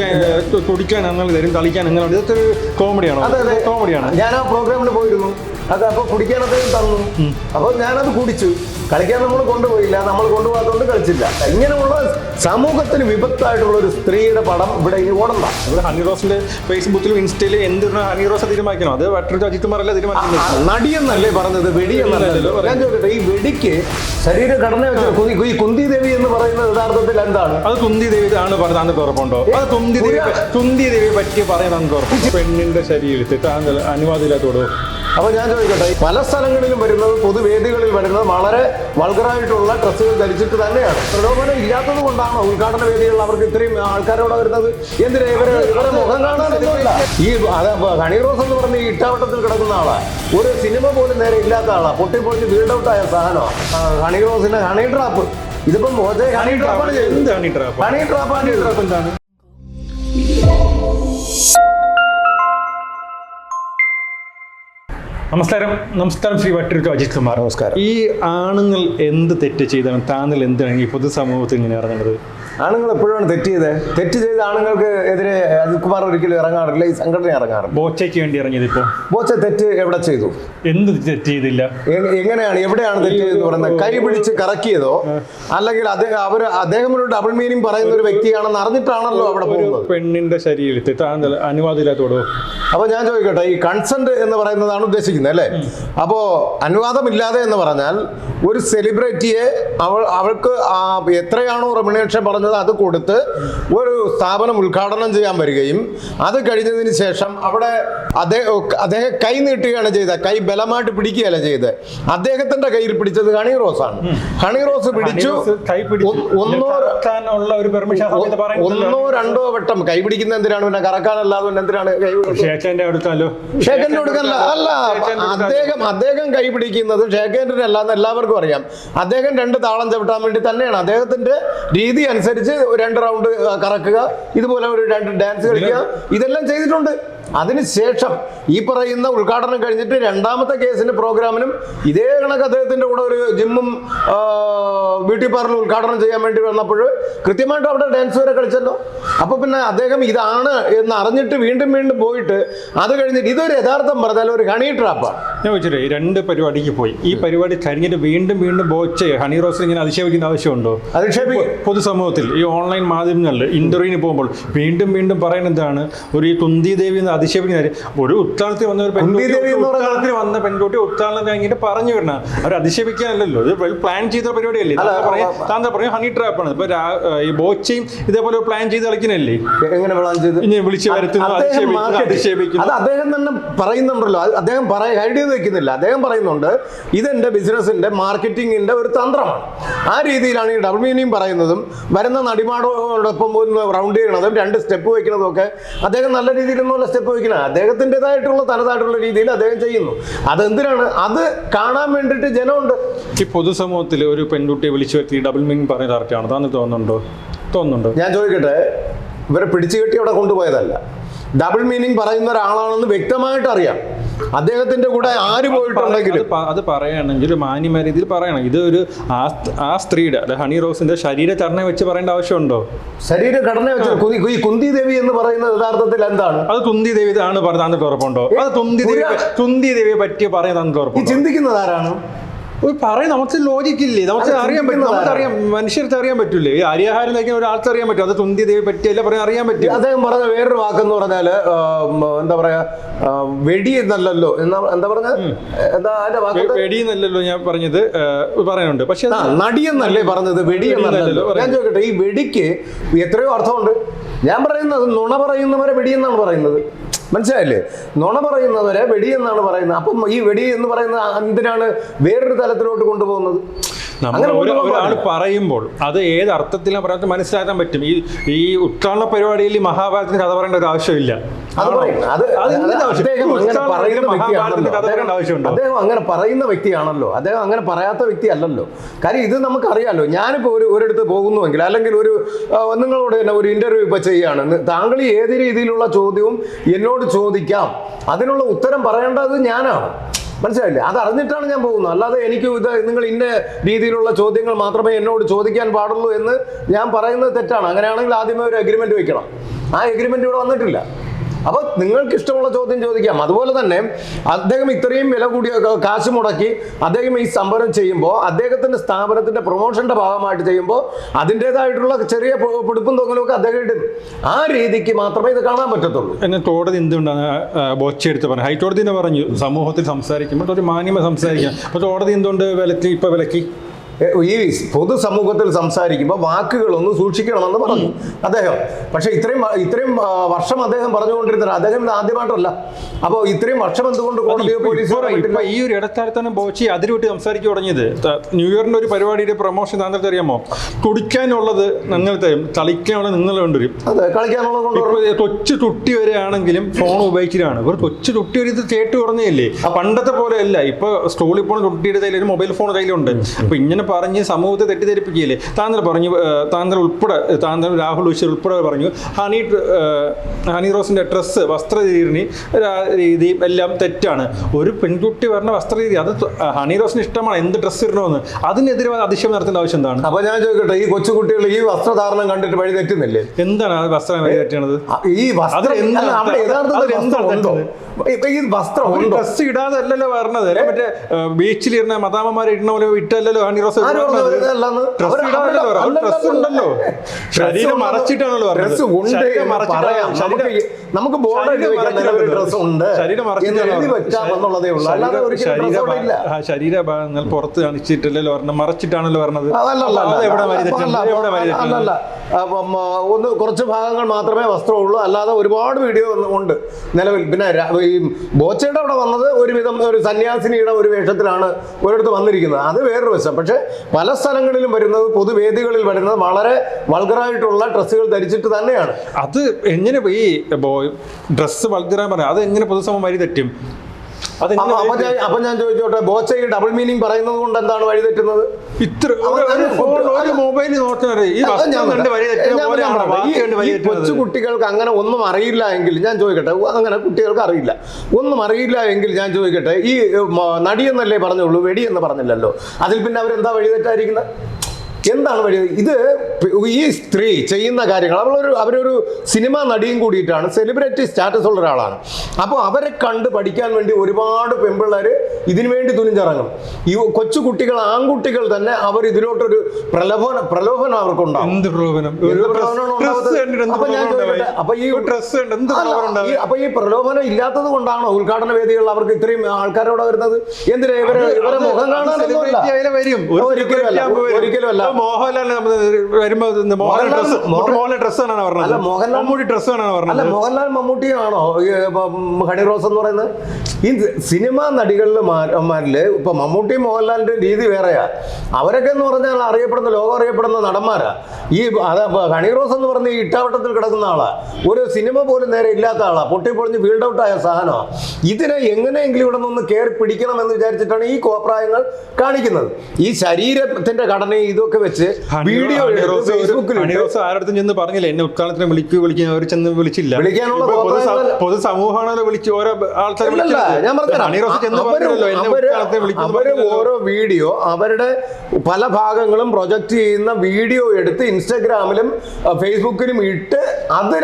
കുടിക്കാൻ തുടിക്കാൻ കുടിക്കാൻ അങ്ങനെ തരും കളിക്കാൻ അങ്ങനെ. ഇതൊക്കെ കോമഡിയാണോ കോമഡിയാണ് ഞാൻ ആ പ്രോഗ്രാമിൽ പോയിരുന്നു. അത് അപ്പൊ കുടിക്കാൻ അദ്ദേഹം തന്നു. അപ്പൊ ഞാനത് കുടിച്ചു. കളിക്കാൻ നമ്മൾ കൊണ്ടുപോയില്ല. നമ്മൾ കൊണ്ടുപോകാത്തതുകൊണ്ട് കളിച്ചില്ല. ഇങ്ങനെയുള്ള സമൂഹത്തിന് വിപത്തായിട്ടുള്ള ഒരു സ്ത്രീയുടെ പടം ഇവിടെ ഇനി ഓടണ്ട. ഇവിടെ ഹണി റോസിന്റെ ഫേസ്ബുക്കിലും ഇൻസ്റ്റയിലും എന്തിനാ ഹണി റോസ് തീരുമാനിക്കണം അത് വട്ടൊരു അജിത് കുമാറല്ല തീരുമാനിക്കുന്നത് ആ, നടിയെന്നല്ലേ പറഞ്ഞത്? വെടി എന്നല്ലോ ഞാൻ ചോദിക്കട്ടെ ഈ വെടിക്ക് ശരീരഘടന ഈ കുന്തി ദേവി എന്ന് പറയുന്നത് യഥാർത്ഥത്തിൽ എന്താണ്? അത് കുന്തി ദേവി ആണ് പറഞ്ഞത്. ഉറപ്പുണ്ടോ? അത് കുന്തി ദേവി കുന്തി ദേവിയെ പറ്റി പറയുന്നത് പെണ്ണിന്റെ ശരീരത്തിൽ താങ്കൾ അനുവാദമില്ലാത്തോടോ? അപ്പൊ ഞാൻ ചോദിക്കട്ടെ പല സ്ഥലങ്ങളിലും വരുന്നത് പൊതുവേദികളിൽ വരുന്നത് വളരെ വൾഗറായിട്ടുള്ള ഡ്രസ്സുകൾ ധരിച്ചിട്ട് തന്നെയാണ്. പ്രലോഭനം ഇല്ലാത്തത് കൊണ്ടാണോ ഉദ്ഘാടന വേദികളിൽ അവർക്ക് ഇത്രയും ആൾക്കാരോട് വരുന്നത്? എന്തിനാ ഇവരെ ഇവരെ മുഖം കാണാനൊന്നുമില്ല ഈ ഹണി റോസ് എന്ന് പറഞ്ഞ ഈ ഇട്ടാവട്ടത്തിൽ കിടക്കുന്ന ആളാ. ഒരു സിനിമ പോലും നേരെ ഇല്ലാത്ത ആളാ. പൊട്ടിപ്പൊളിച്ച് ബിൽഡ് ഔട്ട് ആയ സാധനമാണ് ഹണി റോസിന്റെ ഹണി ട്രാപ്പ്. ഇതിപ്പം ഹണി ട്രാപ്പാണ് ഹണി ട്രാപ്പാണ് എന്താണ്? നമസ്കാരം. നമസ്കാരം ശ്രീ വട്ടിയൂർ അജിത് കുമാർ. നമസ്കാരം. ഈ ആണുങ്ങൾ എന്ത് തെറ്റ് ചെയ്താണ്? താങ്കൾ എന്താണ് ഈ പൊതുസമൂഹത്തിൽ ഇങ്ങനെ ഇറങ്ങുന്നത്? ആണുങ്ങൾ എപ്പോഴാണ് തെറ്റ് ചെയ്തത് തെറ്റ് ചെയ്ത ആണുങ്ങൾക്ക് എതിരെ അജിത് കുമാർ ഒരിക്കലും ഇറങ്ങാറില്ല. ഈ സംഘടന ഇറങ്ങാറില്ല. ബോച്ചയ്ക്ക് വേണ്ടി ഇറങ്ങിയത് ഇപ്പോൾ ബോച്ച തെറ്റ് എവിടെ ചെയ്തു? എന്ത് തെറ്റ് ചെയ്തില്ല? എങ്ങനെയാണ് എവിടെയാണ് തെറ്റ് ചെയ്തെന്ന് പറയുന്നത്? കൈ പിടിച്ച് കറക്കിയതോ? അല്ലെങ്കിൽ അദ്ദേഹം അവർ അദ്ദേഹം ഒരു ഡബിൾ മീനിങ് പറയുന്ന ഒരു വ്യക്തിയാണെന്ന് അറിഞ്ഞിട്ടാണല്ലോ അവിടെ പോകുന്നത്? പെണ്ണിന്റെ ശരീരത്തിൽ അനുവാദമില്ലാത്തോടോ അപ്പൊ ഞാൻ ചോദിക്കട്ടെ ഈ കൺസെന്റ് എന്ന് പറയുന്നതാണ് ഉദ്ദേശിക്കുന്നത്. അല്ലേ? അപ്പോ അനുവാദമില്ലാതെ എന്ന് പറഞ്ഞാൽ ഒരു സെലിബ്രിറ്റിയെ അവൾ അവൾക്ക് ആ എത്രയാണോ റെമിനേഷൻ പറഞ്ഞത് അത് കൊടുത്ത് ഒരു സ്ഥാപനം ഉദ്ഘാടനം ചെയ്യാൻ വരികയും അത് കഴിഞ്ഞതിന് ശേഷം അവിടെ അദ്ദേഹം അദ്ദേഹം കൈ നീട്ടുകയാണ് ചെയ്തത് കൈ ബലമായിട്ട് പിടിക്കുകയല്ല ചെയ്തത്. അദ്ദേഹത്തിന്റെ കയ്യിൽ പിടിച്ചത് ഹണി റോസ് ആണ്. ഹണി റോസ് പിടിച്ചു. ഒന്നോ രണ്ടോ വട്ടം കൈ പിടിക്കുന്ന എന്തിനാണ് പിന്നെ കറക്കാനല്ലാതെ എന്തിനാണ് കൈ? ഷേഖന്റെ കൊടുക്കല്ല അല്ല അദ്ദേഹം അദ്ദേഹം കൈപിടിക്കുന്നത് ഷേഖേന്ദ്രൻ അല്ലാന്ന് എല്ലാവർക്കും അറിയാം. അദ്ദേഹം രണ്ട് താളം ചവിട്ടാൻ വേണ്ടി തന്നെയാണ്. അദ്ദേഹത്തിന്റെ രീതി അനുസരിച്ച് രണ്ട് റൗണ്ട് കറക്കുക ഇതുപോലെ ഒരു രണ്ട് ഡാൻസ് കളിക്കുക ഇതെല്ലാം ചെയ്തിട്ടുണ്ട്. അതിനുശേഷം ഈ പറയുന്ന ഉദ്ഘാടനം കഴിഞ്ഞിട്ട് രണ്ടാമത്തെ കേസിന്റെ പ്രോഗ്രാമിനും ഇതേ കണക്ക് അദ്ദേഹത്തിന്റെ കൂടെ ഒരു ജിമ്മും ബ്യൂട്ടി പാർലർ ഉദ്ഘാടനം ചെയ്യാൻ വേണ്ടി വന്നപ്പോൾ കൃത്യമായിട്ട് അവിടെ ഡാൻസ് വരെ കളിച്ചല്ലോ. അപ്പൊ പിന്നെ അദ്ദേഹം ഇതാണ് എന്ന് അറിഞ്ഞിട്ട് വീണ്ടും വീണ്ടും പോയിട്ട് അത് കഴിഞ്ഞിട്ട് ഇതൊരു യഥാർത്ഥം പറഞ്ഞാൽ ഒരു ഹണി ട്രാപ്പാണ്. ഞാൻ വെച്ചിട്ട് ഈ രണ്ട് പരിപാടിക്ക് പോയി. ഈ പരിപാടി കഴിഞ്ഞിട്ട് വീണ്ടും വീണ്ടും ബോച്ച് ഹണി റോസിൽ ഇങ്ങനെ അധിക്ഷേപിക്കുന്ന ആവശ്യമുണ്ടോ? അധിക്ഷേപിക്കും പൊതുസമൂഹത്തിൽ ഈ ഓൺലൈൻ മാധ്യമങ്ങളിൽ ഇന്റർവ്യൂവിന് പോകുമ്പോൾ വീണ്ടും വീണ്ടും പറയുന്നത് എന്താണ്? ഒരു ഈ കുന്തി ദേവി എന്ന് അധിക്ഷേപിക്കുന്ന കാര്യം. ഒരു ഉത്താളത്തിൽ വന്ന ഒരു പെൺകുട്ടി പറയുന്നത് ഉത്താളത്തിൽ വന്ന പെൺകുട്ടി ഉത്താളം കഴിഞ്ഞിട്ട് പറഞ്ഞു വിടണം. അവർ അധിക്ഷേപിക്കാനല്ലല്ലോ ഇത് പ്ലാൻ ചെയ്ത പരിപാടിയല്ലേ? താങ്കൾ പറയും ഹണി ട്രാപ്പാണ് ഇപ്പൊ ഈ ബോച്ചയും ഇതേപോലെ പ്ലാൻ ചെയ്ത് കളിക്കുന്നല്ലേ എങ്ങനെ പ്ലാൻ ചെയ്ത്? ഇനി വിളിച്ച് വരുത്തുന്നു അധിക്ഷേപിക്കുന്നു അത് അദ്ദേഹം തന്നെ പറയുന്നുണ്ടല്ലോ. അദ്ദേഹം പറയ ഹൈഡ് ചെയ്ത് വെക്കുന്നില്ല. അദ്ദേഹം പറയുന്നുണ്ട് ഇതെന്റെ ബിസിനസിന്റെ മാർക്കറ്റിംഗിന്റെ ഒരു തന്ത്രമാണ്. ആ രീതിയിലാണ് ഈ ഡബിൾ മീനിങ് പറയുന്നതും വരുന്ന നടിമാടോടൊപ്പം പോകുന്ന റൗണ്ട് ചെയ്യണതും രണ്ട് സ്റ്റെപ്പ് വെക്കുന്നതും ഒക്കെ അദ്ദേഹം നല്ല രീതിയിലൊന്നുമല്ല സ്റ്റെപ്പ് വെക്കുന്നത് അദ്ദേഹത്തിന്റെതായിട്ടുള്ള തനതായിട്ടുള്ള രീതിയിൽ അദ്ദേഹം ചെയ്യുന്നു. അതെന്തിനാണ്? അത് കാണാൻ വേണ്ടിയിട്ട് ജനമുണ്ട്. ഈ പൊതുസമൂഹത്തിൽ ഒരു പെൺകുട്ടിയെ വിളിച്ചു വരുത്തി ഡബിൾ മീനിങ് പറഞ്ഞ കറക്റ്റാണ് താന്ന് തോന്നുന്നുണ്ടോ? തോന്നുന്നുണ്ടോ? ഞാൻ ചോദിക്കട്ടെ ഇവരെ പിടിച്ചു കെട്ടി അവിടെ കൊണ്ടുപോയതല്ല. ഡബിൾ മീനിങ് പറയുന്ന ഒരാളാണെന്ന് വ്യക്തമായിട്ട് അറിയാം. അദ്ദേഹത്തിന്റെ കൂടെ ആര് പോയിട്ടുണ്ടെങ്കിലും. അത് പറയുകയാണെങ്കിൽ മാന്യമായ രീതിയിൽ പറയണം. ഇത് ഒരു ആ സ്ത്രീയുടെ അല്ലെ ഹണി റോസിന്റെ ശരീര ശരീരചരണ വെച്ച് പറയേണ്ട ആവശ്യമുണ്ടോ? ശരീരഘടന വെച്ച് കുന്തി- ഈ കുന്തി ദേവി എന്ന് പറയുന്നത് യഥാർത്ഥത്തിൽ എന്താണ്? അത് തുന്തി ദേവി ആണ് പറഞ്ഞാൽ ഉറപ്പുണ്ടോ? അത് തുന്തി ദേവി തുന്തി ദേവിയെ പറ്റി പറയുന്നത് ചിന്തിക്കുന്നത് ആരാണ്? പറയും നമുക്ക് ലോജിക്ക് ഇല്ലേ? നമുക്ക് അറിയാൻ പറ്റും നമുക്ക് അറിയാം മനുഷ്യർക്ക് അറിയാൻ പറ്റൂലേ? ഈ അരിയാഹാരം കഴിക്കുന്ന ഒരാൾക്ക് അറിയാൻ പറ്റും അത് തുന്തി ദേവി പറ്റിയല്ല പറയാൻ അറിയാൻ പറ്റും. അദ്ദേഹം പറഞ്ഞ വേറൊരു വാക്കെന്ന് പറഞ്ഞാൽ എന്താ പറയാ വെടി എന്നല്ലല്ലോ എന്നാ എന്താ പറഞ്ഞ എന്താ അതിന്റെ വാക്ക് വെടി എന്നല്ലല്ലോ ഞാൻ പറഞ്ഞത് പറയാനുണ്ട്. പറയുന്നുണ്ട് പക്ഷെ നടി നടിയെന്നല്ലേ പറഞ്ഞത് വെടി എന്നല്ലല്ലോ. ഞാൻ ചോദിക്കട്ടെ ഈ വെടിക്ക് എത്രയോ അർത്ഥമുണ്ട്. ഞാൻ പറയുന്നത് നുണ പറയുന്നവരെ വെടി എന്നാണ് പറയുന്നത്. മനസ്സിലായില്ലേ? നുണ പറയുന്നവരെ വെടി എന്നാണ് പറയുന്നത്. അപ്പം ഈ വെടി എന്ന് പറയുന്നത് എന്തിനാണ് വേറൊരു തലത്തിലോട്ട് കൊണ്ടുപോകുന്നത്? നമ്മൾ ഒരാൾ പറയുമ്പോൾ അത് ഏത് അർത്ഥത്തിലാണ് പറയുന്നത് മനസ്സിലാക്കാൻ പറ്റും. ഈ ഈ ഉത്രാണ പരിപാടിയിൽ ഈ മഹാഭാരതത്തിന് കഥ പറയേണ്ട ഒരു ആവശ്യമില്ല? അദ്ദേഹം അങ്ങനെ പറയുന്ന വ്യക്തിയാണല്ലോ. അദ്ദേഹം അങ്ങനെ പറയാത്ത വ്യക്തി അല്ലല്ലോ കാര്യം ഇത് നമുക്കറിയാലോ. ഞാനിപ്പോൾ ഒരു ഒരിടത്ത് പോകുന്നുവെങ്കിൽ അല്ലെങ്കിൽ ഒരു നിങ്ങളോട് തന്നെ ഒരു ഇന്റർവ്യൂ ഇപ്പൊ ചെയ്യാണ്. താങ്കൾ ഏത് രീതിയിലുള്ള ചോദ്യവും എന്നോട് ചോദിക്കാം. അതിനുള്ള ഉത്തരം പറയേണ്ടത് ഞാനാണ്. മനസ്സിലായില്ലേ? അത് അറിഞ്ഞിട്ടാണ് ഞാൻ പോകുന്നത്. അല്ലാതെ എനിക്ക് ഇത് നിങ്ങൾ ഇന്ന രീതിയിലുള്ള ചോദ്യങ്ങൾ മാത്രമേ എന്നോട് ചോദിക്കാൻ പാടുള്ളൂ എന്ന് ഞാൻ പറയുന്നത് തെറ്റാണ്. അങ്ങനെയാണെങ്കിൽ ആദ്യമേ ഒരു അഗ്രിമെന്റ് വെക്കണം. ആ അഗ്രിമെന്റ് ഇവിടെ വന്നിട്ടില്ല. അപ്പോൾ നിങ്ങൾക്ക് ഇഷ്ടമുള്ള ചോദ്യം ചോദിക്കാം. അതുപോലെ തന്നെ അദ്ദേഹം ഇത്രയും വില കൂടിയ കാശ് മുടക്കി അദ്ദേഹം ഈ സംഭരണം ചെയ്യുമ്പോൾ അദ്ദേഹത്തിന്റെ സ്ഥാപനത്തിന്റെ പ്രൊമോഷന്റെ ഭാഗമായിട്ട് ചെയ്യുമ്പോൾ അതിന്റെതായിട്ടുള്ള ചെറിയ പിടിപ്പും തൊങ്ങലൊക്കെ അദ്ദേഹം ഇടും. ആ രീതിക്ക് മാത്രമേ ഇത് കാണാൻ പറ്റത്തുള്ളൂ. എന്നെ കോടതി എന്തുകൊണ്ടാണ് ബോച്ച എടുത്ത് പറഞ്ഞു ഹൈക്കോടതി തന്നെ പറഞ്ഞു. സമൂഹത്തിൽ സംസാരിക്കുമ്പോൾ ഒരു മാന്യമ സംസാരിക്കാം. അപ്പോൾ കോടതി എന്തുകൊണ്ട് വിലക്കി ഇപ്പൊ വിലക്കി ഈ പൊതുസമൂഹത്തിൽ സംസാരിക്കുമ്പോൾ വാക്കുകളൊന്ന് സൂക്ഷിക്കണമെന്ന് പറഞ്ഞു. അദ്ദേഹം. പക്ഷേ ഇത്രയും ഇത്രയും വർഷം അദ്ദേഹം പറഞ്ഞുകൊണ്ടിരുന്നത് അദ്ദേഹം ഇത് ആദ്യമായിട്ടല്ല. അപ്പോൾ ഇത്രയും വർഷം എന്തുകൊണ്ട് കോടതിയോ പോലീസോ ഈ ഒരു ഇടക്കാലത്താണ് ബോച്ചി അതിരുവിട്ട് സംസാരിച്ചു തുടങ്ങിയത്. ന്യൂഇയറിന്റെ ന്യൂ ഇയറിന്റെ ഒരു പരിപാടിയുടെ പ്രൊമോഷൻ താങ്കൾക്ക് അറിയാമോ കുടിക്കാനുള്ളത് നിങ്ങൾ തരും തളിക്കാനുള്ളത് നിങ്ങൾ കൊണ്ടുവരും കളിക്കാനുള്ളത് കൊച്ചു തുട്ടി വരെയാണെങ്കിലും ഫോൺ ഉപയോഗിച്ചിട്ടാണ്. ഇവർ കൊച്ചു തുട്ടി വരെ ഇത് കേട്ട് കുറഞ്ഞില്ലേ പണ്ടത്തെ പോലെ അല്ല. ഇപ്പൊ സ്കൂളിൽ പോണ തുട്ടിയുടെ കയ്യിൽ ഒരു മൊബൈൽ ഫോൺ കയ്യിലുണ്ട്. അപ്പൊ ഇങ്ങനെ പറഞ്ഞ് സമൂഹത്തെ തെറ്റിദ്ധരിപ്പിക്കുകയില്ലേ? താങ്കൾ പറഞ്ഞു താങ്കൾ ഉൾപ്പെടെ താങ്കൾ രാഹുൽ ഉഷ ഉൾപ്പെടെ പറഞ്ഞു ഹണി ഹണി റോസിന്റെ ഡ്രസ്സ് വസ്ത്രരീതി രീതി എല്ലാം തെറ്റാണ്. ഒരു പെൺകുട്ടി പറഞ്ഞ വസ്ത്രരീതി അത് ഹണി റോസിന് ഇഷ്ടമാണ് എന്ത് ഡ്രസ്സ് ഇടണമെന്ന്. അതിനെതിരെ അതിശയം നടത്തേണ്ട ആവശ്യം എന്താണ്? അപ്പൊ ഞാൻ ചോദിക്കട്ടെ ഈ കൊച്ചുകുട്ടികൾ ഈ വസ്ത്രധാരണം കണ്ടിട്ട് വഴി തെറ്റുന്നില്ലേ? എന്താണ് ആ വസ്ത്രം വഴി തെറ്റണത്? ഈ വസ്ത്രം അവിടെ യഥാർത്ഥത്തിൽ? ഇപ്പൊ ഈ വസ്ത്രം ഡ്രസ്സ് ഇടാതല്ലല്ലോ പറഞ്ഞത് മറ്റേ ബീച്ചിൽ ഇരുന്ന ഇടണ പോലെ ഇട്ടല്ലല്ലോ ഹണി റോസ്? ഡ്രസ് ഉണ്ടല്ലോ. ശരീരം മറച്ചിട്ടാണല്ലോ. ഡ്രസ് ഉണ്ട് പറയാം. നമുക്ക് ശരീരം- ഭാഗങ്ങൾ ശരീരഭാഗങ്ങൾ പുറത്ത് കാണിച്ചിട്ടല്ലോ പറഞ്ഞത് മറച്ചിട്ടാണല്ലോ പറഞ്ഞത് ഒന്ന് കുറച്ച് ഭാഗങ്ങൾ മാത്രമേ വസ്ത്രമുള്ളൂ. അല്ലാതെ ഒരുപാട് വീഡിയോ ഉണ്ട് നിലവിൽ. പിന്നെ ഈ ബോച്ചയുടെ അവിടെ വന്നത് ഒരുവിധം ഒരു സന്യാസിനിയുടെ ഒരു വേഷത്തിലാണ് ഒരിടത്ത് വന്നിരിക്കുന്നത്. അത് വേറൊരു വശം. പക്ഷെ പല സ്ഥലങ്ങളിലും വരുന്നത് പൊതുവേദികളിൽ വരുന്നത് വളരെ വൾഗറായിട്ടുള്ള ഡ്രസ്സുകൾ ധരിച്ചിട്ട് തന്നെയാണ്. അത് എങ്ങനെ ഈ ഡ്രസ്സ് വൾഗറാൻ പറഞ്ഞു അത് എങ്ങനെ പൊതുസമൂഹം വഴി തെറ്റും? അപ്പൊ ഞാൻ ചോദിച്ചോട്ടെ ബോച്ചയ്ക്ക് ഡബിൾ മീനിങ് പറയുന്നത് കൊണ്ട് എന്താണ് വഴി തെറ്റുന്നത്? ഇത്ര മൊബൈൽ കൊച്ചു കുട്ടികൾക്ക് അങ്ങനെ ഒന്നും അറിയില്ല എങ്കിൽ ഞാൻ ചോദിക്കട്ടെ അങ്ങനെ കുട്ടികൾക്ക് അറിയില്ല. ഒന്നും അറിയില്ല എങ്കിൽ ഞാൻ ചോദിക്കട്ടെ ഈ നടിയെന്നല്ലേ പറഞ്ഞുള്ളൂ വെടിയെന്ന് പറഞ്ഞില്ലല്ലോ. അതിൽ പിന്നെ അവരെന്താ വഴി തെറ്റായിരിക്കുന്നത് എന്താണ് വഴി? ഇത് ഈ സ്ത്രീ ചെയ്യുന്ന കാര്യങ്ങൾ. അവളൊരു അവരൊരു സിനിമ നടിയും കൂടിയിട്ടാണ് സെലിബ്രിറ്റി സ്റ്റാറ്റസ് ഉള്ള ഒരാളാണ്. അപ്പോൾ അവരെ കണ്ട് പഠിക്കാൻ വേണ്ടി ഒരുപാട് പെൺപിള്ളേർ ഇതിനു വേണ്ടി തുനിഞ്ഞിറങ്ങും. ഈ കൊച്ചു കുട്ടികൾ ആൺകുട്ടികൾ തന്നെ അവർ ഇതിലോട്ടൊരു പ്രലോഭന പ്രലോഭനം അവർക്കുണ്ടാവും. അപ്പൊ ഈ? ഡ്രസ് അപ്പൊ ഈ പ്രലോഭനം ഇല്ലാത്തത് കൊണ്ടാണോ ഉദ്ഘാടന വേദികളിൽ അവർക്ക് ഇത്രയും ആൾക്കാരോടെ വരുന്നത്? എന്തിനാ ഇവരെ ഇവരെ മുഖം കാണാൻ ഒരിക്കലും അല്ല, ഒരിക്കലും അല്ല. മോഹൻലാലിന് വരുമ്പോ മോഹൻലാൽ ഡ്രസ് പറഞ്ഞത്. മോഹൻലാൽ- മമ്മൂട്ടി പറഞ്ഞത്. മോഹൻലാൽ മമ്മൂട്ടിയാണോ? ഹണി റോസ് എന്ന് പറയുന്നത്? ഈ സിനിമാ നടികളിലെ ഇപ്പൊ മമ്മൂട്ടിയും മോഹൻലാലിന്റെ രീതി വേറെയാ. അവരൊക്കെ എന്ന് പറഞ്ഞാൽ അറിയപ്പെടുന്ന ലോകം അറിയപ്പെടുന്ന നടന്മാരാ. ഈ ഹണി റോസ് എന്ന് പറഞ്ഞ ഈ ഇട്ടാവട്ടത്തിൽ കിടക്കുന്ന ആളാ. ഒരു സിനിമ പോലും നേരെ ഇല്ലാത്ത ആളാ. പൊട്ടി പൊട്ടിപ്പൊളിഞ്ഞ് ഫീൽഡ് ഔട്ട് ആയ സാധനമാണ് ഇതിനെ എങ്ങനെയെങ്കിലും ഇവിടെ നിന്ന് കയറി പിടിക്കണം എന്ന് വിചാരിച്ചിട്ടാണ് ഈ കോപ്രായങ്ങൾ കാണിക്കുന്നത്. ഈ ശരീരത്തിന്റെ ഘടനയും ഇതൊക്കെ വെച്ച് വീഡിയോ ആരോടത്തും ചെന്ന് പറഞ്ഞില്ല. എന്നെ ഉദ്ഘാടനത്തിന് വിളിക്കൂ വിളിക്കുക അവർ ചെന്ന് വിളിച്ചില്ല. പൊതു സമൂഹമാണല്ലോ വിളിച്ച് ഓരോ ആൾക്കാരെ ഞാൻ വിളിക്കുന്നു ഓരോ വീഡിയോ അവരുടെ പല ഭാഗങ്ങളും പ്രൊജക്ട് ചെയ്യുന്ന വീഡിയോ എടുത്ത് ഇൻസ്റ്റാഗ്രാമിലും ഫേസ്ബുക്കിലും ഇട്ട് അത്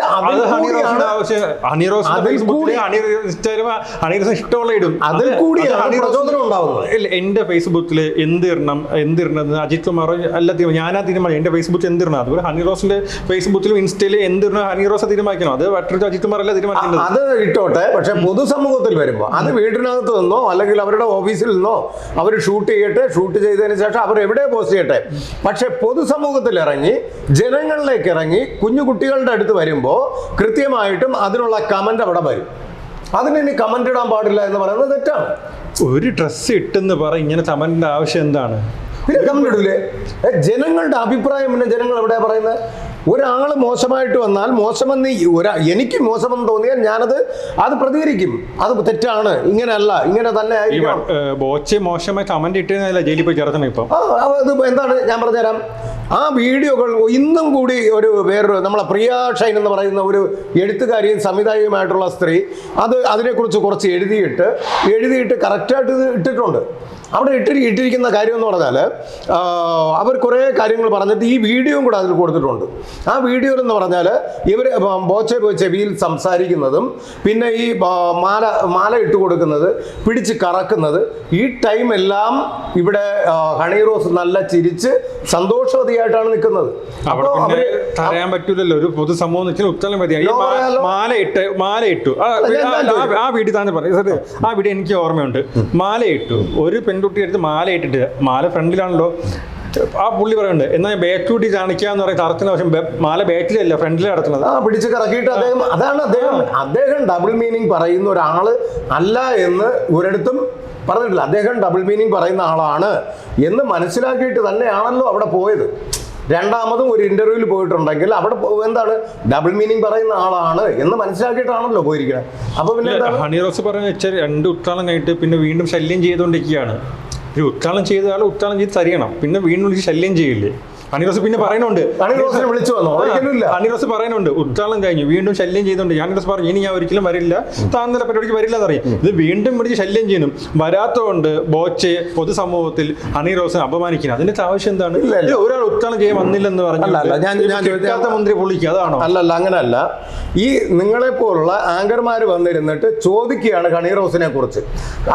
ഇഷ്ടമുള്ള ഇടും. അതിൽ അത് കൂടിയാണ് പ്രചോദനം ഉണ്ടാവുന്നത്. എന്റെ ഫേസ്ബുക്കിൽ എന്തിരണം എന്തിരണം അജിത് കുമാറോ അല്ല തീരുമാനം. ഞാനാ തീരുമാനം. എന്റെ ഫേസ്ബുക്കിൽ എന്തിടണം? അതുപോലെ ഹണി റോസിന്റെ ഫേസ്ബുക്കിലും ഇൻസ്റ്റയിലും എന്തിരണം ഹണി റോസ് തീരുമാനിക്കണം? അത് വട്ടർ അജിത് മാറല്ല അല്ല തീരുമാനിക്കുന്നത് അത് ഇട്ടോട്ടെ. പക്ഷെ പൊതുസമൂഹത്തിൽ വരുമ്പോൾ അത് വീടിനകത്ത് നിന്നോ അല്ലെങ്കിൽ അവരുടെ ഓഫീസിൽ നിന്നോ അവർ ഷൂട്ട് ചെയ്യട്ടെ ഷൂട്ട് ചെയ്തതിന് ശേഷം അവർ എവിടെ പോസ്റ്റ് ചെയ്യട്ടെ. പക്ഷെ പൊതുസമൂഹത്തിൽ ഇറങ്ങി ജനങ്ങളിലേക്ക് ഇറങ്ങി കുഞ്ഞു കുട്ടികളുടെ അടുത്ത് വരുമ്പോൾ കൃത്യമായിട്ടും അതിനുള്ള കമന്റ് അവിടെ വരും. അതിന് ഇനി കമന്റ് ഇടാൻ പാടില്ല എന്ന് പറയുന്നത് തെറ്റാണ്. ഒരു ഡ്രസ്സ് ഇട്ടെന്ന് പറ ഇങ്ങനെ കമന്റിന്റെ ആവശ്യം എന്താണ്? പിന്നെ കമന്റ് ഇടൂലേ ജനങ്ങളുടെ അഭിപ്രായം പിന്നെ ജനങ്ങൾ എവിടെയാ പറയുന്നത്? ഒരാൾ മോശമായിട്ട് വന്നാൽ മോശമെന്ന് ഒരാ എനിക്ക് മോശമെന്ന് തോന്നിയാൽ ഞാനത് അത് പ്രതികരിക്കും. അത് തെറ്റാണ്. ഇങ്ങനെയല്ല. ഇങ്ങനെ തന്നെ ആയിരിക്കണം. ബോച്ച് മോശമായി കമന്റ് ഇട്ടതല്ല ജയിലിൽ പോയി ചേർത്തണം ഇപ്പം? ആ എന്താണ്? ഞാൻ പറഞ്ഞുതരാം. ആ വീഡിയോകൾ ഇന്നും കൂടി ഒരു വേറൊരു നമ്മളെ പ്രിയ ഷൈൻ എന്ന് പറയുന്ന ഒരു എഴുത്തുകാരിയും സംവിധായകയുമായിട്ടുള്ള സ്ത്രീ അത് അതിനെക്കുറിച്ച് കുറച്ച് എഴുതിയിട്ട് എഴുതിയിട്ട് കറക്റ്റായിട്ട് ഇട്ടിട്ടുണ്ട്. അവിടെ ഇട്ടി ഇട്ടിരിക്കുന്ന കാര്യം എന്ന് പറഞ്ഞാൽ അവർ കുറേ കാര്യങ്ങൾ പറഞ്ഞിട്ട് ഈ വീഡിയോയും കൂടെ അതിൽ കൊടുത്തിട്ടുണ്ട്. ആ വീഡിയോയിൽ എന്ന് പറഞ്ഞാൽ ഇവർ ബോച്ചെ ചെവിയിൽ സംസാരിക്കുന്നതും പിന്നെ ഈ മാല മാല ഇട്ട് കൊടുക്കുന്നത് പിടിച്ച് കറക്കുന്നത് ഈ ടൈം എല്ലാം ഇവിടെ ഹണി റോസ് നല്ല ചിരിച്ച് സന്തോഷവതിയായിട്ടാണ് നിൽക്കുന്നത്. അവിടെ പിന്നെ അവർ തടയാൻ പറ്റൂലല്ലോ. ഒരു പൊതുസമൂഹം വെച്ചാൽ ഉത്തരം. മാല ഇട്ട് മാല ഇട്ടു. ആ വീഡിയോ തന്നെ പറഞ്ഞു ആ വീഡിയോ എനിക്ക് ഓർമ്മയുണ്ട്. മാല ഇട്ടു. ഒരു പെൺകുട്ടി എടുത്ത് മാല ഇട്ടിട്ട് മാല ഫ്രണ്ടിലാണല്ലോ. ആ പുള്ളി പറയുന്നുണ്ട് എന്നാൽ ബാറ്റൂട്ടി കാണിക്കുക എന്ന് പറയുന്ന തറത്തിന് പക്ഷെ മാല ബാറ്റിലല്ല ഫ്രണ്ടിൽ കിടക്കുന്നത്. ആ പിടിച്ച് കറക്കിയിട്ട് അദ്ദേഹം അതാണ് അദ്ദേഹം അദ്ദേഹം ഡബിൾ മീനിങ് പറയുന്ന ഒരാൾ അല്ല എന്ന് ഒരിടത്തും പറഞ്ഞിട്ടില്ല. അദ്ദേഹം ഡബിൾ മീനിങ് പറയുന്ന ആളാണ് എന്ന് മനസ്സിലാക്കിയിട്ട് തന്നെയാണല്ലോ അവിടെ പോയത്. രണ്ടാമതും ഒരു ഇന്റർവ്യൂവിൽ പോയിട്ടുണ്ടെങ്കിൽ അവിടെ എന്താണ്? ഡബിൾ മീനിങ് പറയുന്ന ആളാണ് എന്ന് മനസ്സിലാക്കിയിട്ടാണല്ലോ പോയിരിക്കുന്നത് അപ്പൊ പിന്നെ ഹണി റോസ് പറഞ്ഞ വെച്ചാൽ രണ്ട് ഉത്താളം കഴിഞ്ഞിട്ട് പിന്നെ വീണ്ടും ശല്യം ചെയ്തുകൊണ്ടിരിക്കുകയാണ്. ഒരു ഉത്താളം ചെയ്ത ആൾ ഉത്രാളം ചെയ്ത് തരികണം പിന്നെ വീണ്ടും വിളിച്ച് ശല്യം ചെയ്യില്ലേ? ഹണി റോസ് പിന്നെ പറയുന്നുണ്ട്. ഹണി റോസിനെ വിളിച്ചു വന്നോ? ഒരിക്കലും ഇല്ല ഹണി പറയുന്നുണ്ട് കഴിഞ്ഞു. വീണ്ടും ശല്യം ചെയ്യുന്നുണ്ട്. ഞാൻ റോസ് പറഞ്ഞു ഇനി ഞാൻ ഒരിക്കലും വരില്ല. താങ്കളുടെ പരിപാടിക്ക് വരില്ല എന്നറിയാം. ഇത് വീണ്ടും വിളിച്ച് ശല്യം ചെയ്യുന്നു. വരാത്തതുകൊണ്ട് ബോച്ചെ പൊതുസമൂഹത്തിൽ അണിറോസ് അപമാനിക്കുന്നു. അപമാനിക്കുന്നത് അതിന്റെ ആവശ്യം എന്താണ്. ഒരാൾ ഉത്താളം ചെയ്യാൻ വന്നില്ലെന്ന് പറഞ്ഞു മന്ത്രി പുള്ളിക്ക് അതാണോ? അല്ലല്ല അങ്ങനല്ല. ഈ നിങ്ങളെ പോലുള്ള ആങ്കർമാർ വന്നിരുന്നിട്ട് ചോദിക്കുകയാണ് ഹണിറോസിനെ കുറിച്ച്.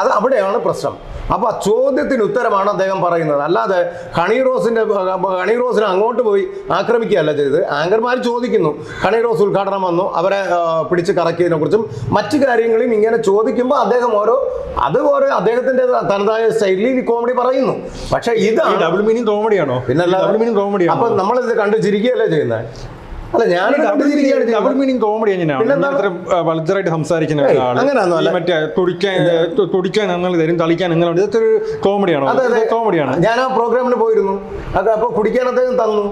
അത് അവിടെയാണ് പ്രശ്നം. അപ്പൊ ആ ചോദ്യത്തിന് ഉത്തരമാണ് അദ്ദേഹം പറയുന്നത്. അല്ലാതെ ഹണി റോസിന്റെ ഹണി റോസിനെ അങ്ങോട്ട് പോയി ആക്രമിക്കുകയല്ല ചെയ്ത് ആങ്കർമാർ ചോദിക്കുന്നു. കണി റോസ് ഉദ്ഘാടനം വന്നു. അവരെ പിടിച്ച് കറക്കിയതിനെ കുറിച്ചും മറ്റു കാര്യങ്ങളും ഇങ്ങനെ ചോദിക്കുമ്പോൾ അദ്ദേഹം ഓരോ അത് ഓരോ അദ്ദേഹത്തിന്റെ തനതായ സ്റ്റൈലിൽ കോമഡി പറയുന്നു. പക്ഷെ ഇത് ഡബിൾ മീനിങ് കോമഡിയാണോ പിന്നെ ഡബിൾ മീനിങ് അപ്പൊ കോമഡിയാണോ നമ്മളിത് കണ്ട് ചിരിക്കുകയല്ലേ ചെയ്യുന്നത്? അല്ല ഞാൻ ഡബിൾ മീനിങ് കോമഡി? സംസാരിക്കുന്ന മറ്റേ തുടിക്കാൻ തുടിക്കാൻ നിങ്ങൾ തരും തളിക്കാൻ നിങ്ങൾ ഇതൊക്കെ ഒരു കോമഡിയാണോ ഞാൻ ആ പ്രോഗ്രാമിന് പോയിരുന്നു. അത് അപ്പൊ കുടിക്കാൻ അദ്ദേഹം തന്നു.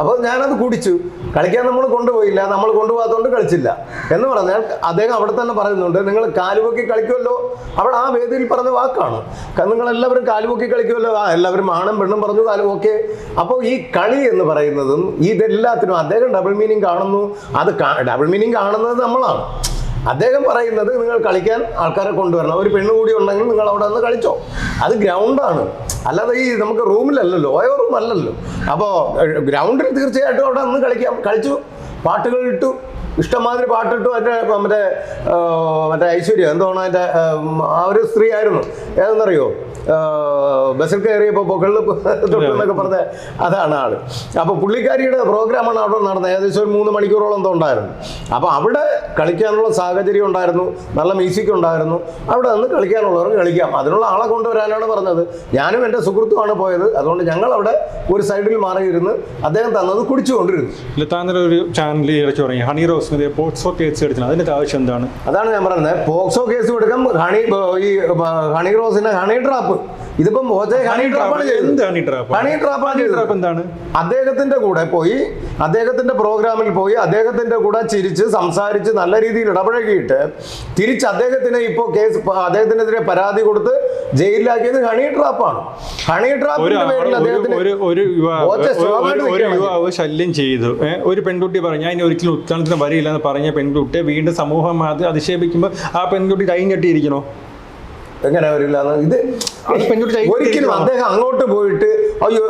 അപ്പൊ ഞാനത് കുടിച്ചു. കളിക്കാൻ നമ്മൾ കൊണ്ടുപോയില്ല നമ്മൾ കൊണ്ടുപോകാത്തതുകൊണ്ട് കളിച്ചില്ല. എന്ന് പറഞ്ഞാൽ അദ്ദേഹം അവിടെ തന്നെ പറയുന്നുണ്ട് നിങ്ങൾ കാലുപൊക്കി കളിക്കുമല്ലോ. അവിടെ ആ വേദിയിൽ പറഞ്ഞ വാക്കാണ്. നിങ്ങൾ എല്ലാവരും കാലുപൊക്കി കളിക്കുമല്ലോ. ആ എല്ലാവരും ആണും പെണ്ണും പറഞ്ഞു കാലുപൊക്കെ അപ്പോൾ ഈ കളി എന്ന് പറയുന്നതും ഇതെല്ലാത്തിനും അദ്ദേഹം ഡബിൾ മീനിങ് കാണുന്നു. അത് ഡബിൾ മീനിങ് കാണുന്നത് നമ്മളാണ്. അദ്ദേഹം പറയുന്നത് നിങ്ങൾ കളിക്കാൻ ആൾക്കാരെ കൊണ്ടുവരണം. ഒരു പെണ്ണ് കൂടി ഉണ്ടെങ്കിൽ നിങ്ങൾ അവിടെ നിന്ന് കളിച്ചോ. അത് ഗ്രൗണ്ടാണ് അല്ലാതെ ഈ നമുക്ക് റൂമിലല്ലല്ലോ ഓയോ റൂം അല്ലല്ലോ. അപ്പോൾ ഗ്രൗണ്ടിൽ തീർച്ചയായിട്ടും അവിടെ നിന്ന് കളിക്കാം. കളിച്ചു. പാട്ടുകൾ ഇട്ടു. ഇഷ്ടംമാതിരി പാട്ടിട്ടു. മറ്റേ മറ്റേ മറ്റേ ഐശ്വര്യ. എന്തോ അതിന്റെ ആ ഒരു സ്ത്രീ ആയിരുന്നു. ഏതെന്നറിയോ? ബസ്സിൽ കയറിയപ്പോൾ പൊക്കളിൽ തൊട്ടെന്നൊക്കെ പറഞ്ഞ അതാണ് ആൾ. അപ്പോൾ പുള്ളിക്കാരിയുടെ പ്രോഗ്രാമാണ് അവിടെ നടന്നത്. ഏകദേശം ഒരു മൂന്ന് മണിക്കൂറോളം എന്തോ ഉണ്ടായിരുന്നു. അപ്പോൾ അവിടെ കളിക്കാനുള്ള സാഹചര്യം ഉണ്ടായിരുന്നു. നല്ല മ്യൂസിക് ഉണ്ടായിരുന്നു. അവിടെ നിന്ന് കളിക്കാനുള്ളവർക്ക് കളിക്കാം. അതിനുള്ള ആളെ കൊണ്ടുവരാനാണ് പറഞ്ഞത്. ഞാനും എന്റെ സുഹൃത്തുമാണ് പോയത്. അതുകൊണ്ട് ഞങ്ങൾ അവിടെ ഒരു സൈഡിൽ മാറിയിരുന്ന് അദ്ദേഹം തന്നത് കുടിച്ചുകൊണ്ടിരുന്നു. ഇല്ല താങ്കളുടെ ഒരു ചാനലിൽ ഇറച്ചി തുടങ്ങി. ഹണി റോസ് പോക്സോ കേസ് എടുക്കണം അതിന്റെ ആവശ്യം എന്താണ്? അതാണ് ഞാൻ പറയുന്നത് പോക്സോ കേസ് കൊടുക്കാം ഹണി ഈ ഹണി റോസിന്റെ ഹണി ട്രാപ്പ് ഇതിപ്പം ഹണി ട്രാപ്പാണ് ട്രാപ്പ് ട്രാപ്പ് എന്താണ് അദ്ദേഹത്തിന്റെ കൂടെ പോയി അദ്ദേഹത്തിന്റെ പ്രോഗ്രാമിൽ പോയി അദ്ദേഹത്തിന്റെ കൂടെ ചിരിച്ച് സംസാരിച്ച് നല്ല രീതിയിൽ ഇടപഴകിയിട്ട് തിരിച്ച് അദ്ദേഹത്തിന് ഇപ്പോ കേസ് അദ്ദേഹത്തിനെതിരെ പരാതി കൊടുത്ത് ജയിലിലാക്കിയത് ഹണി ട്രാപ്പാണ്. ഹണി ട്രാപ്പ് ട്രാപ്പിന്റെ പേരിൽ ഒരു- അദ്ദേഹത്തിന് യുവാവ് ശല്യം ചെയ്തു. ഒരു പെൺകുട്ടി പറഞ്ഞു ഞാൻ ഒരിക്കലും ഉത്തരണത്തിന് വരില്ല എന്ന് പറഞ്ഞ പെൺകുട്ടിയെ വീണ്ടും സമൂഹം അത് അധിക്ഷേപിക്കുമ്പോൾ ആ പെൺകുട്ടി കൈ കെട്ടിയിരിക്കണോ എങ്ങനെ വരില്ല ഇത് ഒരിക്കലും അദ്ദേഹം അങ്ങോട്ട് പോയിട്ട് അയ്യോ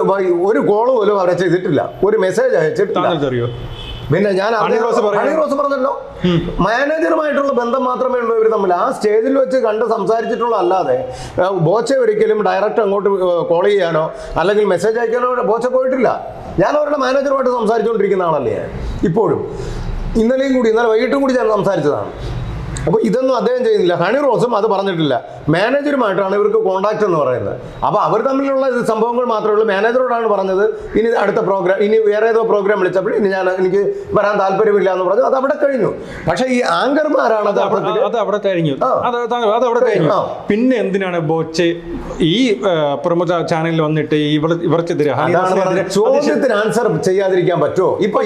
ഒരു കോൾ പോലും അവിടെ ചെയ്തിട്ടില്ല. ഒരു മെസ്സേജ് അയച്ചിട്ടില്ല. പിന്നെ ഞാൻ റോസ് പറഞ്ഞല്ലോ. മാനേജറുമായിട്ടുള്ള ബന്ധം മാത്രമേ ഉള്ളൂ ഇവർ തമ്മിൽ. ആ സ്റ്റേജിൽ വെച്ച് കണ്ട് സംസാരിച്ചിട്ടുള്ള അല്ലാതെ ബോച്ച ബോച്ചെ ഒരിക്കലും ഡയറക്റ്റ് അങ്ങോട്ട് കോൾ ചെയ്യാനോ അല്ലെങ്കിൽ മെസ്സേജ് അയക്കാനോ ബോച്ച പോയിട്ടില്ല. ഞാൻ അവരുടെ മാനേജറുമായിട്ട് സംസാരിച്ചുകൊണ്ടിരിക്കുന്ന ആളല്ലേ ഇപ്പോഴും. ഇന്നലെയും കൂടി ഇന്നലെ വൈകിട്ടും കൂടി ഞാൻ സംസാരിച്ചതാണ്. അപ്പോൾ ഇതൊന്നും അദ്ദേഹം ചെയ്യുന്നില്ല. ഹണി റോസും അത് പറഞ്ഞിട്ടില്ല. മാനേജറുമായിട്ടാണ് ഇവർക്ക് കോണ്ടാക്ട് എന്ന് പറയുന്നത്. അപ്പോൾ അവർ തമ്മിലുള്ള സംഭവങ്ങൾ മാത്രമേ ഉള്ളൂ. മാനേജറോടാണ് പറഞ്ഞത് ഇനി അടുത്ത പ്രോഗ്രാം ഇനി വേറെ ഏതോ പ്രോഗ്രാം വിളിച്ചപ്പോൾ ഇനി ഞാൻ എനിക്ക് വരാൻ താല്പര്യമില്ല എന്ന് പറഞ്ഞു. അത് അവിടെ കഴിഞ്ഞു. പക്ഷേ ഈ ആങ്കർമാരാണ് അത് അത് അവിടെ കഴിഞ്ഞു. അത് അവിടെ കഴിഞ്ഞു. പിന്നെ എന്തിനാണ് ബോച്ചെ ഈ പ്രമുഖ ചാനലിൽ വന്നിട്ട് ഇവർ ഇവർക്കെതിരെ. ചോദ്യത്തിന് ആൻസർ ചെയ്യാതിരിക്കാൻ പറ്റുമോ? ഇപ്പൊ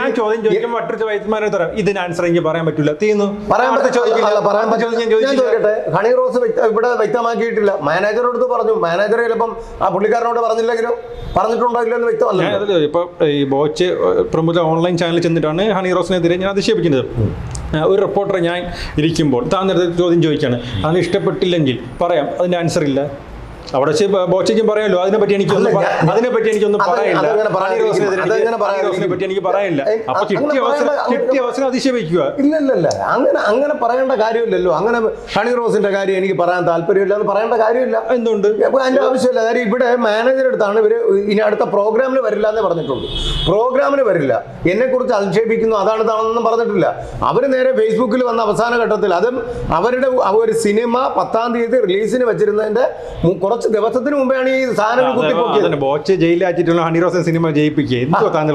ഞാൻ ചോദ്യം ചോദിക്കുമ്പോൾ മറ്റൊരു വൈദ്യന്മാരെ തരാം ഇതിന് ആൻസർ എനിക്ക് പറയാൻ പറ്റില്ല തീർന്നു. പറയാൻ ചോദിക്കട്ടെ? ഹണി റോസ് ഇവിടെ വ്യക്തമാക്കിയിട്ടില്ല. മാനേജറോട് പറഞ്ഞു. മാനേജർ ചിലപ്പം ആ പുള്ളിക്കാരനോട് പറഞ്ഞില്ലെങ്കിലും? പറഞ്ഞിട്ടുണ്ടോ എന്ന് വ്യക്തമല്ല. ഞാൻ അതിൽ ഇപ്പൊ ഈ ബോച്ച് പ്രമുഖ ഓൺലൈൻ ചാനലിൽ ചെന്നിട്ടാണ് ഹണി റോസിനെതിരെ ഞാൻ അധിക്ഷേപിക്കുന്നത്. ഒരു റിപ്പോർട്ടർ ഞാൻ ഇരിക്കുമ്പോൾ താൻ നേരത്തെ ചോദ്യം ചോദിക്കുകയാണ്. അതിന് ഇഷ്ടപ്പെട്ടില്ലെങ്കിൽ? പറയാം. അതിന്റെ ആൻസർ ഇല്ല. അവിടെ ബോച്ചയ്ക്കും പറയാമല്ലോ അതിനെ പറ്റി എനിക്കൊന്നും ഞാൻ- അതിനെ പറ്റി എനിക്കൊന്നും പറയില്ല എനിക്ക് പറ്റി എനിക്ക് പറയില്ല അപ്പൊ ചിട്ടി അവസരം ചിട്ടി അവസരം അതിശയിക്കുക ഇല്ല ഇല്ല ഇല്ല അങ്ങനെ അങ്ങനെ പറയേണ്ട കാര്യമില്ലല്ലോ. അങ്ങനെ ഹണി റോസിന്റെ കാര്യം എനിക്ക് പറയാൻ താല്പര്യമില്ല എന്ന് പറയേണ്ട കാര്യമില്ല. എന്തുകൊണ്ട് അതിന്റെ ആവശ്യമില്ല. കാര്യം ഇവിടെ മാനേജർ അടുത്താണ് ഇവർ ഇനി അടുത്ത പ്രോഗ്രാമിന് വരില്ല എന്നേ പറഞ്ഞിട്ടുള്ളൂ. പ്രോഗ്രാമിന് വരില്ല. എന്നെ കുറിച്ച് അധിക്ഷേപിക്കുന്നു അതാണ് താണെന്നൊന്നും പറഞ്ഞിട്ടില്ല. അവർ നേരെ ഫേസ്ബുക്കിൽ വന്ന അവസാന ഘട്ടത്തിൽ അതും അവരുടെ ഒരു സിനിമ പത്താം തീയതി റിലീസിന് വെച്ചിരുന്നതിന്റെ മു- കുറച്ച് ദിവസത്തിന് മുമ്പെയാണ് ഈ സാധനം കുത്തിപ്പൊക്കിയത്. ബോച്ച് ജയിലാക്കിട്ടുള്ള ഹണി റോസൻ സിനിമ ജയിപ്പിക്കുക എന്തോ താങ്കൾ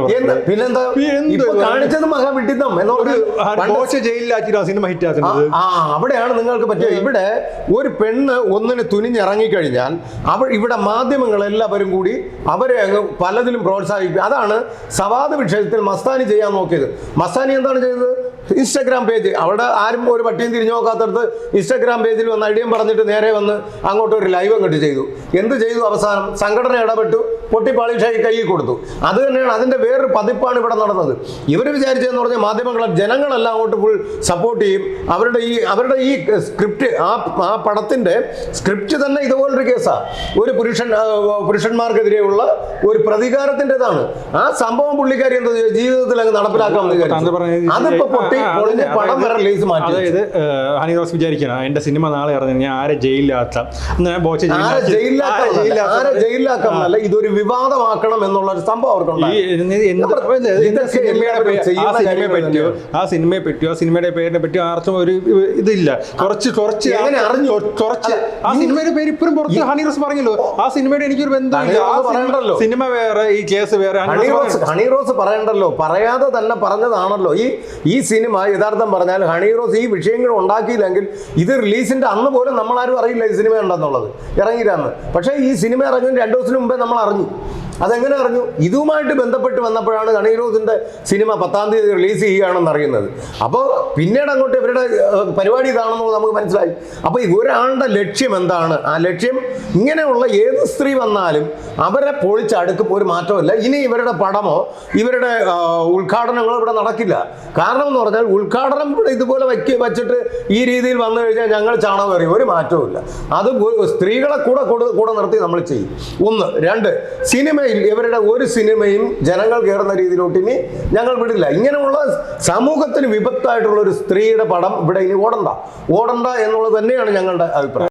പിന്നെന്താ? കാണിച്ചത് മഹാവിഡിതം എന്നൊരു ബോച്ച് ജയിലിലാക്കിയിട്ട് ആ സിനിമ ഹിറ്റ് ആക്കുന്നത്. അവിടെയാണ് നിങ്ങൾക്ക് പറ്റിയത്. ഇവിടെ ഒരു പെണ്ണ് ഒന്നിന് തുനിഞ്ഞിറങ്ങിക്കഴിഞ്ഞാൽ അവ ഇവിടെ മാധ്യമങ്ങൾ എല്ലാവരും കൂടി അവരെ അങ്ങ് പലതിലും പ്രോത്സാഹിപ്പിക്കും അതാണ് സവാദ് വിഷയത്തിൽ മസ്താനി ചെയ്യാൻ നോക്കിയത്. മസ്താനി എന്താണ് ചെയ്തത്? ഇൻസ്റ്റാഗ്രാം പേജ് അവിടെ ആരും ഒരു പട്ടിയും തിരിഞ്ഞു നോക്കാത്തടത്ത് ഇൻസ്റ്റാഗ്രാം പേജിൽ വന്ന് ഐഡിയം പറഞ്ഞിട്ട് നേരെ വന്ന് അങ്ങോട്ട് ഒരു ലൈവ് അങ്ങോട്ട് ചെയ്തു. എന്ത് ചെയ്തു അവസാനം? സംഘടന ഇടപെട്ടു പൊട്ടിപ്പാളിഷായി കൈ കൊടുത്തു. അത് തന്നെയാണ് അതിന്റെ വേറൊരു പതിപ്പാണ് ഇവിടെ നടന്നത്. ഇവർ വിചാരിച്ചതെന്ന് പറഞ്ഞാൽ മാധ്യമങ്ങളെ ജനങ്ങളെല്ലാം അങ്ങോട്ട് ഫുൾ സപ്പോർട്ട് ചെയ്യും. അവരുടെ ഈ അവരുടെ ഈ സ്ക്രിപ്റ്റ് ആ ആ പടത്തിന്റെ സ്ക്രിപ്റ്റ് തന്നെ ഇതുപോലൊരു കേസാണ് ഒരു പുരുഷൻ പുരുഷന്മാർക്കെതിരെയുള്ള ഒരു പ്രതികാരത്തിന്റെതാണ്. ആ സംഭവം പുള്ളിക്കാരി എന്താ? ജീവിതത്തിൽ അങ്ങ് നടപ്പിലാക്കാമെന്ന് വിചാരിച്ചു. അതിപ്പോ പൊട്ടി അതായത് ഹണി റോസ് വിചാരിക്കണം. എന്റെ സിനിമ നാളെ ഇറങ്ങി. ഞാൻ ആരെ ബോച്ച് എന്നല്ല ഇതൊരു വിവാദമാക്കണം എന്നുള്ള ഒരു സംഭവം ആ സിനിമയെ പറ്റിയോ? ആ സിനിമയുടെ പേരിനെ പറ്റിയോ? ആർക്കും ഒരു ഇതില്ല. കുറച്ച് കുറച്ച് അറിഞ്ഞു? കുറച്ച് ആ സിനിമയുടെ പേര് ഇപ്പോഴും പുറത്ത് ഹണി റോസ് പറഞ്ഞല്ലോ? ആ സിനിമയുടെ എനിക്കൊരു ബന്ധമില്ല. സിനിമ- വേറെ ഈ കേസ് വേറെ ഹണി റോസ് ഹണി റോസ് പറയണ്ടല്ലോ. പറയാതെ തന്നെ പറഞ്ഞതാണല്ലോ. ഈ ഈ സിനിമ യഥാർത്ഥം പറഞ്ഞാൽ ഹണി റോസ് ഈ വിഷയങ്ങൾ ഉണ്ടാക്കിയില്ലെങ്കിൽ ഇത് റിലീസിന്റെ അന്ന് പോലും നമ്മളാരും അറിയില്ല ഈ സിനിമ ഉണ്ടെന്നുള്ളത്. ഇറങ്ങിയില്ലാന്ന് പക്ഷേ ഈ സിനിമ ഇറങ്ങുന്ന രണ്ടു ദിവസത്തിന് മുമ്പേ നമ്മൾ അറിഞ്ഞു അതെങ്ങനെ അറിഞ്ഞു? ഇതുമായിട്ട് ബന്ധപ്പെട്ട് വന്നപ്പോഴാണ് ഹണി സിനിമ പത്താം തീയതി റിലീസ് ചെയ്യുകയാണെന്ന് അറിയുന്നത് അപ്പോൾ പിന്നീട് അങ്ങോട്ട് ഇവരുടെ പരിപാടി ഇതാണെന്നുള്ളത് നമുക്ക് മനസ്സിലായി. അപ്പോൾ ഒരാളുടെ ലക്ഷ്യം എന്താണ്? ആ ലക്ഷ്യം ഇങ്ങനെയുള്ള ഏത് സ്ത്രീ വന്നാലും അവരെ പൊളിച്ചടുക്കും ഒരു മാറ്റമില്ല ഇനി ഇവരുടെ പടമോ ഇവരുടെ ഉദ്ഘാടനങ്ങളോ ഇവിടെ നടക്കില്ല. കാരണം എന്ന് പറഞ്ഞാൽ ഉദ്ഘാടനം ഇവിടെ ഇതുപോലെ വയ്ക്കുക വെച്ചിട്ട് ഈ രീതിയിൽ വന്നു കഴിഞ്ഞാൽ ഞങ്ങൾ ചാണകം എറിയും ഒരു മാറ്റവും അത് സ്ത്രീകളെ കൂടെ കൂടെ നിർത്തി നമ്മൾ ചെയ്യും. ഒന്ന്. രണ്ട്. ഇവരുടെ ഒരു സിനിമയും ജനങ്ങൾ കയറുന്ന രീതിയിലോട്ട് ഇനി ഞങ്ങൾ വിടില്ല. ഇങ്ങനെയുള്ള സമൂഹത്തിന് വിപത്തായിട്ടുള്ള ഒരു സ്ത്രീയുടെ പടം ഇവിടെ ഇനി ഓടണ്ട. ഓടണ്ട എന്നുള്ളത് തന്നെയാണ് ഞങ്ങളുടെ അഭിപ്രായം.